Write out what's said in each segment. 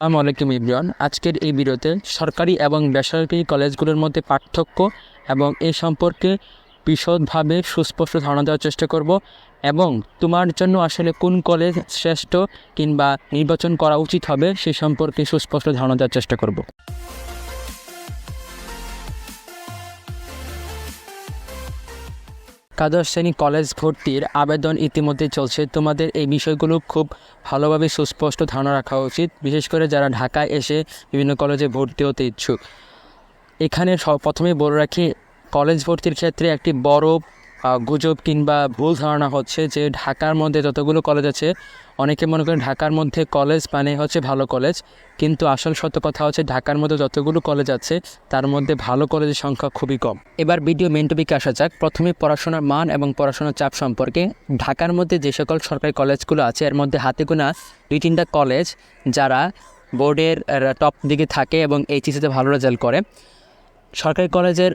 আসসালামু আলাইকুম ইব্রিয়ান আজকের এই ভিডিওতে সরকারি এবং বেসরকারি কলেজগুলোর মধ্যে পার্থক্য এবং এ সম্পর্কে বিশদভাবে সুস্পষ্ট ধারণা দেওয়ার চেষ্টা করব এবং তোমার জন্য আসলে কোন কলেজ শ্রেষ্ঠ কিংবা নির্বাচন করা উচিত হবে সে সম্পর্কে সুস্পষ্ট ধারণা দেওয়ার চেষ্টা করব। একাদশ শ্রেণি কলেজ ভর্তির আবেদন ইতিমধ্যে চলছে। তোমাদের এই বিষয়গুলো খুব ভালোভাবে সুস্পষ্ট ধারণা রাখা উচিত, বিশেষ করে যারা ঢাকায় এসে বিভিন্ন কলেজে ভর্তি হতে ইচ্ছুক। এখানে সব প্রথমেই বলে রাখি, কলেজ ভর্তির ক্ষেত্রে একটি বড় গুজব কিংবা ভুল ধারণা হচ্ছে যে ঢাকার মধ্যে যতগুলো কলেজ আছে, অনেকে মনে করেন ঢাকার মধ্যে কলেজ মানে হচ্ছে ভালো কলেজ কিন্তু আসল সত্য কথা হচ্ছে ঢাকার মধ্যে যতগুলো কলেজ আছে, তার মধ্যে ভালো কলেজের সংখ্যা খুবই কম। এবার ভিডিও মেন টপিকে আসা যাক। প্রথমে পড়াশোনার মান এবং পড়াশোনার চাপ সম্পর্কে। ঢাকার মধ্যে যে সকল সরকারি কলেজগুলো আছে, এর মধ্যে হাতে গোনা দুই তিনটা কলেজ যারা বোর্ডের টপ দিকে থাকে এবং এইচএসিতে ভালো রেজাল্ট করে। সরকারি কলেজের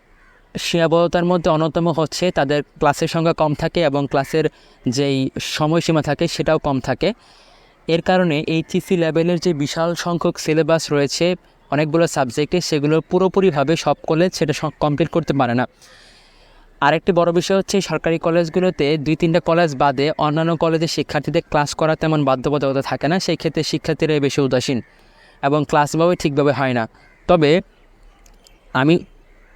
সীমাবদ্ধতার মধ্যে অন্যতম হচ্ছে তাদের ক্লাসের সংখ্যা কম থাকে এবং ক্লাসের যেই সময়সীমা থাকে সেটাও কম থাকে। এর কারণে এইচএসি লেভেলের যে বিশাল সংখ্যক সিলেবাস রয়েছে অনেকগুলো সাবজেক্টে সেগুলো পুরোপুরিভাবে সব কলেজ সেটা কমপ্লিট করতে পারে না। আরেকটি বড় বিষয় হচ্ছে সরকারি কলেজগুলোতে দুই তিনটা কলেজ বাদে অন্যান্য কলেজের শিক্ষার্থীদের ক্লাস করা তেমন বাধ্যবাধকতা থাকে না সেই ক্ষেত্রে শিক্ষার্থীরাই বেশি উদাসীন এবং ক্লাসভাবে ঠিকভাবে হয় না। তবে আমি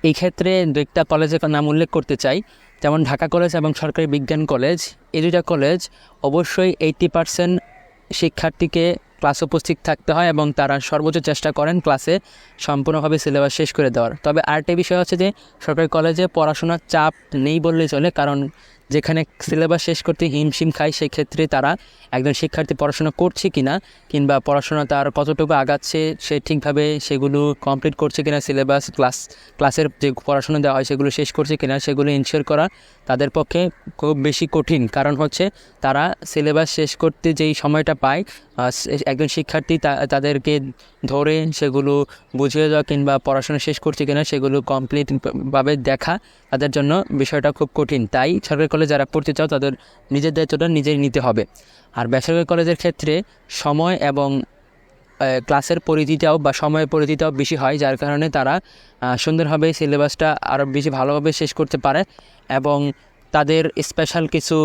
এই ক্ষেত্রে দু একটা কলেজের নাম উল্লেখ করতে চাই, যেমন ঢাকা কলেজ এবং সরকারি বিজ্ঞান কলেজ। এই দুইটা কলেজ অবশ্যই এইটি পার্সেন্ট শিক্ষার্থীকে ক্লাস উপস্থিত থাকতে হয় এবং তারা সর্বোচ্চ চেষ্টা করেন ক্লাসে সম্পূর্ণভাবে সিলেবাস শেষ করে দেওয়ার। তবে আরেকটি বিষয় হচ্ছে যে, সরকারি কলেজে পড়াশোনার চাপ নেই বললেই চলে, কারণ যেখানে সিলেবাস শেষ করতে হিমশিম খায়, সেক্ষেত্রে তারা একজন শিক্ষার্থী পড়াশোনা করছে কি না কিংবা পড়াশোনা তার কতটুকু আগাচ্ছে, সে ঠিকভাবে সেগুলো কমপ্লিট করছে কিনা, সিলেবাস, ক্লাস, ক্লাসের যে পড়াশোনা দেওয়া হয় সেগুলো শেষ করছে কিনা, সেগুলো ইনশিওর করা তাদের পক্ষে খুব বেশি কঠিন। কারণ হচ্ছে তারা সিলেবাস শেষ করতে যেই সময়টা পায় একজন শিক্ষার্থী তাদেরকে ধরে সেগুলো বুঝিয়ে দেওয়া কিংবা পড়াশোনা শেষ করছে কিনা সেগুলো কমপ্লিটভাবে দেখা তাদের জন্য বিষয়টা খুব কঠিন। তাই সরকারি কলেজ যারা পড়তে চাও তাদের নিজের দায়িত্বটা নিজেই নিতে হবে। আর বেসরকারি কলেজের ক্ষেত্রে সময় এবং ক্লাসের পরিধিটাও বা সময়ের পরিধিটাও বেশি হয়, যার কারণে তারা সুন্দরভাবে সিলেবাসটা আরও বেশি ভালোভাবে শেষ করতে পারে এবং তাদের স্পেশাল কিছু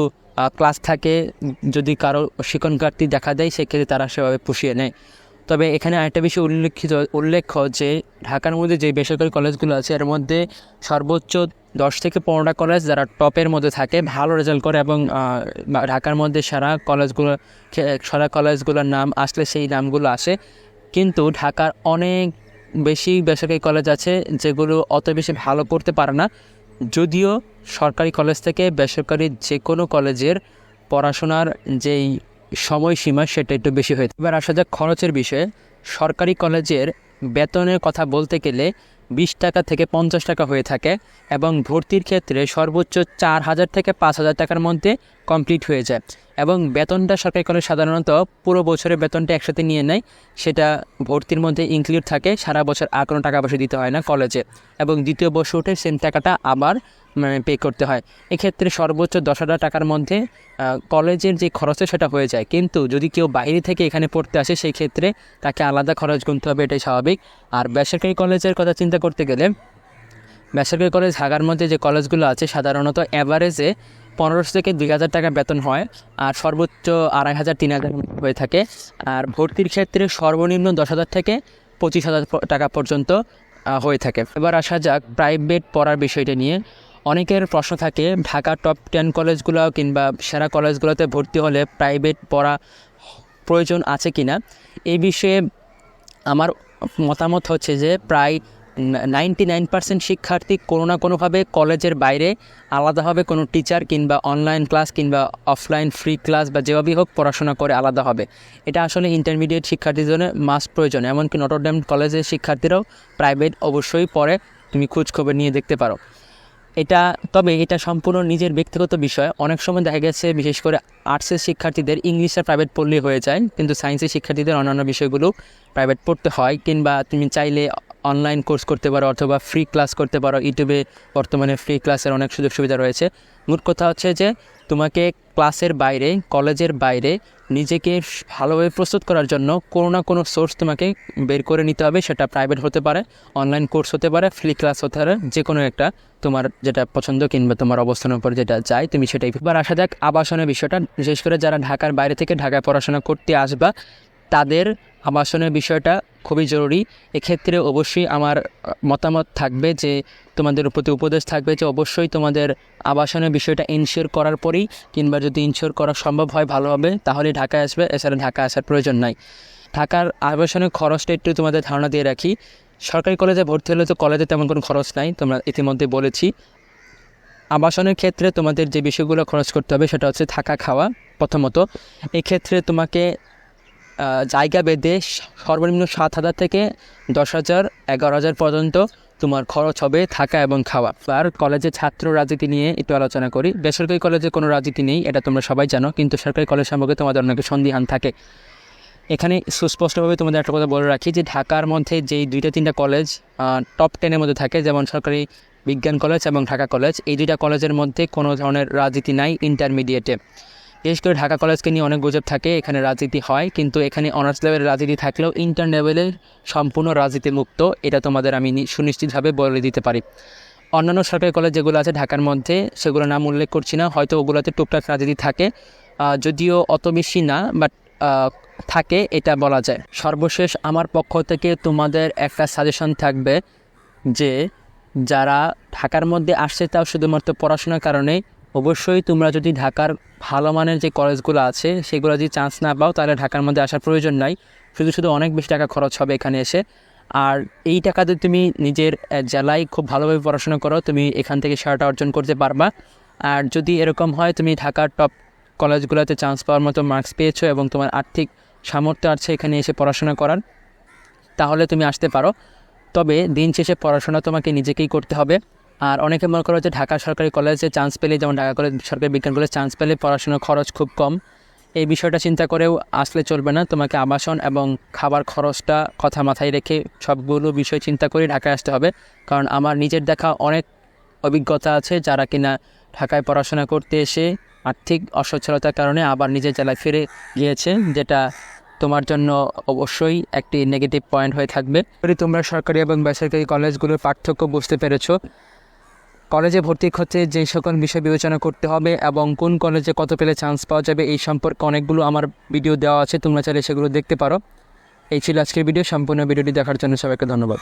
ক্লাস থাকে, যদি কারও শিক্ষণঘাটতি দেখা দেয়, সেক্ষেত্রে তারা সেভাবে পুষিয়ে নেয়। তবে এখানে আরেকটা বিষয় উল্লেখিত, উল্লেখ্য যে ঢাকার মধ্যে যে বেসরকারি কলেজগুলো আছে, এর মধ্যে সর্বোচ্চ দশ থেকে পনেরোটা কলেজ যারা টপের মধ্যে থাকে, ভালো রেজাল্ট করে এবং ঢাকার মধ্যে সারা কলেজগুলো সারা কলেজগুলোর নাম আসলে সেই নামগুলো আসে। কিন্তু ঢাকার অনেক বেশি বেসরকারি কলেজ আছে, যেগুলো অত বেশি ভালো করতে পারে না। যদিও সরকারি কলেজ থেকে বেসরকারি যে কোনো কলেজের পড়াশোনার যেই সময়সীমা, সেটা একটু বেশি হয়ে। এবার আসা যাক খরচের বিষয়ে। সরকারি কলেজের বেতনের কথা বলতে গেলে বিশ টাকা থেকে পঞ্চাশ টাকা হয়ে থাকে এবং ভর্তির ক্ষেত্রে সর্বোচ্চ চার হাজার থেকে পাঁচ হাজার টাকার মধ্যে কমপ্লিট হয়ে যায় এবং বেতনটা সরকারি কলেজ সাধারণত পুরো বছরের বেতনটা একসাথে নিয়ে নেয়। সেটা ভর্তির মধ্যে ইনক্লুড থাকে, সারা বছর আর কোনো টাকা পয়সা দিতে হয় না কলেজে। এবং দ্বিতীয় বর্ষ উঠে সেম টাকাটা আবার পে করতে হয়। এক্ষেত্রে সর্বোচ্চ দশ হাজার টাকার মধ্যে কলেজের যে খরচে সেটা হয়ে যায়। কিন্তু যদি কেউ বাইরে থেকে এখানে পড়তে আসে, সেই ক্ষেত্রে তাকে আলাদা খরচ গুনতে হবে, এটাই স্বাভাবিক। আর বেসরকারি কলেজের কথা চিন্তা করতে গেলে, বেসরকারি কলেজ ঢাকার মধ্যে যে কলেজগুলো আছে, সাধারণত অ্যাভারেজে পনেরোশো থেকে দুই হাজার টাকা বেতন হয়, আর সর্বোচ্চ আড়াই হাজার, তিন হাজার হয়ে থাকে। আর ভর্তির ক্ষেত্রে সর্বনিম্ন দশ হাজার থেকে পঁচিশ হাজার টাকা পর্যন্ত হয়ে থাকে। এবার আসা যাক প্রাইভেট পড়ার বিষয়টা নিয়ে। অনেকের প্রশ্ন থাকে, ঢাকা টপ টেন কলেজগুলো কিংবা সেরা কলেজগুলোতে ভর্তি হলে প্রাইভেট পড়া প্রয়োজন আছে কিনা? এই বিষয়ে আমার মতামত হচ্ছে যে, প্রায় নাইনটি নাইন পার্সেন্ট শিক্ষার্থী কোনো না কোনোভাবে কলেজের বাইরে আলাদাভাবে কোনো টিচার কিংবা অনলাইন ক্লাস কিংবা অফলাইন ফ্রি ক্লাস বা যেভাবেই হোক পড়াশোনা করে আলাদা হবে। এটা আসলে ইন্টারমিডিয়েট শিক্ষার্থীর জন্য মাস্ট প্রয়োজন, এমনকি নটরডেম কলেজের শিক্ষার্থীরাও প্রাইভেট অবশ্যই পড়ে। তুমি খোঁজখবর নিয়ে দেখতে পারো। এটা, তবে এটা সম্পূর্ণ নিজের ব্যক্তিগত বিষয়। অনেক সময় দেখা গেছে, বিশেষ করে আর্টসের শিক্ষার্থীদের ইংলিশটা প্রাইভেট পড়লেই হয়ে যায়, কিন্তু সায়েন্সের শিক্ষার্থীদের অন্যান্য বিষয়গুলো প্রাইভেট পড়তে হয়, কিংবা তুমি চাইলে অনলাইন কোর্স করতে পারো, অথবা ফ্রি ক্লাস করতে পারো ইউটিউবে বর্তমানে ফ্রি ক্লাসের অনেক সুযোগ সুবিধা রয়েছে। মোট কথা হচ্ছে যে, তোমাকে ক্লাসের বাইরে, কলেজের বাইরে নিজেকে ভালোভাবে প্রস্তুত করার জন্য কোনো না কোনো সোর্স তোমাকে বের করে নিতে হবে। সেটা প্রাইভেট হতে পারে, অনলাইন কোর্স হতে পারে, ফ্রি ক্লাস হতে পারে যে কোনো একটা তোমার যেটা পছন্দ কিংবা তোমার অবস্থানের উপর যেটা চাই তুমি সেটাই। এবার আসা যাক আবাসনের বিষয়টা। বিশেষ করে যারা ঢাকার বাইরে থেকে ঢাকায় পড়াশোনা করতে আসবা তাদের আবাসনের বিষয়টা খুবই জরুরি। এক্ষেত্রে অবশ্যই আমার মতামত থাকবে যে তোমাদের প্রতি উপদেশ থাকবে যে অবশ্যই তোমাদের আবাসনের বিষয়টা ইনশিওর করার পরেই কিংবা যদি ইনশিওর করা সম্ভব হয় ভালো হবে তাহলে ঢাকায় আসবে। এছাড়া ঢাকা আসার প্রয়োজন নাই। ঢাকার আবাসনের খরচটা একটু তোমাদের ধারণা দিয়ে রাখি। সরকারি কলেজে ভর্তি হলে তো কলেজে তেমন কোনো খরচ নাই, তোমরা ইতিমধ্যে বলেছি। আবাসনের ক্ষেত্রে তোমাদের যে বিষয়গুলো খরচ করতে হবে সেটা হচ্ছে থাকা খাওয়া প্রথমত। এক্ষেত্রে তোমাকে জায়গা বেঁধে সর্বনিম্ন সাত হাজার থেকে দশ হাজার, এগারো হাজার পর্যন্ত তোমার খরচ হবে থাকা এবং খাওয়া। আর কলেজে ছাত্র রাজনীতি নিয়ে একটু আলোচনা করি। বেসরকারি কলেজে কোনো রাজনীতি নেই, এটা তোমরা সবাই জানো, কিন্তু সরকারি কলেজ সম্পর্কে তোমাদের অনেক সন্দিহান থাকে। এখানে সুস্পষ্টভাবে তোমাদের একটা কথা বলে রাখি যে ঢাকার মধ্যে যেই দুইটা তিনটা কলেজ টপ টেনের মধ্যে থাকে, যেমন সরকারি বিজ্ঞান কলেজ এবং ঢাকা কলেজ, এই দুইটা কলেজের মধ্যে কোনো ধরনের রাজনীতি নাই ইন্টারমিডিয়েটে বিশেষ করে ঢাকা কলেজকে নিয়ে অনেক গুজব থাকে, এখানে রাজনীতি হয়, কিন্তু এখানে অনার্স লেভেলের রাজনীতি থাকলেও ইন্টার লেভেলের সম্পূর্ণ রাজনীতি মুক্ত, এটা তোমাদের আমি সুনিশ্চিতভাবে বলে দিতে পারি। অন্যান্য সরকারি কলেজ যেগুলো আছে ঢাকার মধ্যে সেগুলো নাম উল্লেখ করছি না, হয়তো ওগুলোতে টুকটাক রাজনীতি থাকে যদিও অত বেশি না, বাট থাকে, এটা বলা যায়। সর্বশেষ আমার পক্ষ থেকে তোমাদের একটা সাজেশন থাকবে যে, যারা ঢাকার মধ্যে আসছে তাও শুধুমাত্র পড়াশোনার কারণে অবশ্যই তোমরা যদি ঢাকার ভালো মানের যে কলেজগুলো আছে, সেগুলো যদি চান্স না পাও, তাহলে ঢাকার মধ্যে আসার প্রয়োজন নাই। শুধু শুধু অনেক বেশি টাকা খরচ হবে এখানে এসে। আর এই টাকাতে তুমি নিজের জেলায় খুব ভালোভাবে পড়াশোনা করো, তুমি এখান থেকে সেরাটা অর্জন করতে পারবা। আর যদি এরকম হয়, তুমি ঢাকার টপ কলেজগুলোতে চান্স পাওয়ার মতো মার্কস পেয়েছ এবং তোমার আর্থিক সামর্থ্য আছে এখানে এসে পড়াশোনা করার, তাহলে তুমি আসতে পারো। তবে দিন শেষে পড়াশোনা তোমাকে নিজেকেই করতে হবে। আর অনেকে মনে করো যে ঢাকা সরকারি কলেজে চান্স পেলে যেমন ঢাকা কলেজ, সরকারি বিজ্ঞান কলেজ চান্স পেলে পড়াশোনার খরচ খুব কম। এই বিষয়টা চিন্তা করেও আসলে চলবে না। তোমাকে আবাসন এবং খাবার খরচটা কথা মাথায় রেখে সবগুলো বিষয় চিন্তা করে ঢাকায় আসতে হবে। কারণ আমার নিজের দেখা অনেক অভিজ্ঞতা আছে যারা কিনা ঢাকায় পড়াশোনা করতে এসে আর্থিক অসচ্ছলতার কারণে আবার নিজের জেলায় ফিরে গিয়েছে, যেটা তোমার জন্য অবশ্যই একটি নেগেটিভ পয়েন্ট হয়ে থাকবে। তোমরা সরকারি এবং বেসরকারি কলেজগুলোর পার্থক্য বুঝতে পেরেছ কলেজে ভর্তি ক্ষেত্রে যে সকল বিষয় বিবেচনা করতে হবে এবং কোন কলেজে কত পেলে চান্স পাওয়া যাবে, এই সম্পর্কে অনেকগুলো আমার ভিডিও দেওয়া আছে, তোমরা চাইলে সেগুলো দেখতে পারো। এই ছিল আজকের ভিডিও সম্পূর্ণ ভিডিওটি দেখার জন্য সবাইকে ধন্যবাদ।